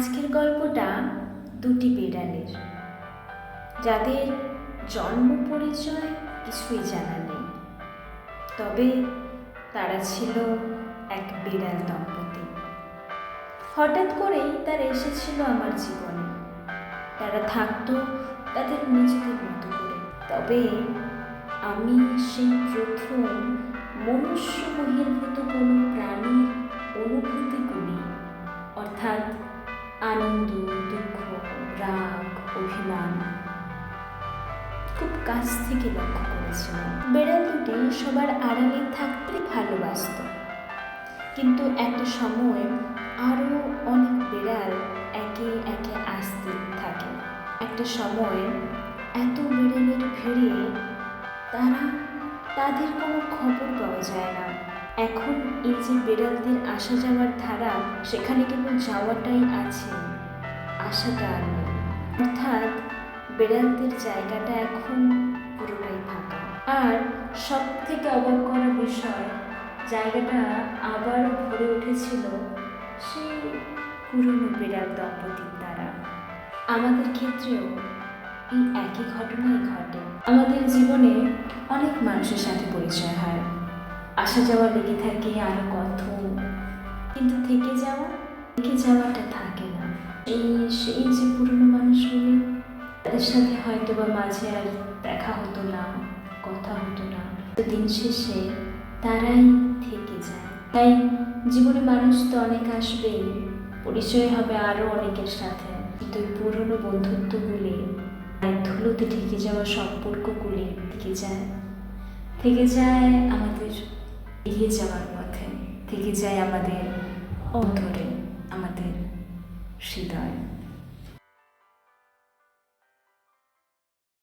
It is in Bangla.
আজকের গল্পটা দুটি বিড়ালের। যাদের জন্ম পরিচয় কিছুই জানা নেই। তবে তারা ছিল এক বিড়াল দম্পতি। হঠাৎ করেই তারা এসেছিল আমার জীবনে। তারা থাকতো তাদের নিজেদের মতো করে। তবে আমি সেই প্রথম মনুষ্য বহির্ভূত কোনো প্রাণীর আনন্দ দুঃখ রাগ, অভিমান। খুব কাছ থেকে লক্ষ্য করেছিলাম। বেড়াল দুটি সবার আড়ালে থাকতে ভালোবাসত। কিন্তু একটা সময় আরও অনেক বেড়াল একে একে আসতে থাকে। একটা সময় এত বেড়ালের ভিড়ে তারা তাদের কোনো খবর পাওয়া যায় এখন এই যে বেড়ালদের আসা যাওয়ার ধারা, সেখানে কেবল যাওয়াটাই আছে। আসাটা আর অর্থাৎ বেড়ালদের জায়গাটা এখন পুরোটাই ফাঁকা। আর সব থেকে অবাক করা বিষয়, জায়গাটা আবার ভরে উঠেছিল সেই পুরনো বিড়াল দম্পতির দ্বারা। আমাদের ক্ষেত্রেও এই একই ঘটনাই ঘটে। আমাদের জীবনে অনেক মানুষের সাথে পরিচয় হয়। আসা যাওয়া লেগে থাকে, আরও কত কিন্তু থেকে যাওয়া, থেকে যাওয়াটা থাকে না। এই, সেই যে পুরনো মানুষগুলি, তাদের সাথে হয়তো বা মাঝে আর দেখা হতো না, কথা হতো না। তো দিন শেষে তারাই থেকে যায়। তাই জীবনে মানুষ তো অনেক আসবেই, পরিচয় হবে আরও অনেকের সাথে। কিন্তু পুরনো বন্ধুত্বগুলি ধুলোতে ঢেকে যাওয়া সম্পর্কগুলি থেকে যায়। থেকে যায় আমাদের এগিয়ে যাওয়ার পথে থেকে যায় আমাদের অন্তরে আমাদের হৃদয়।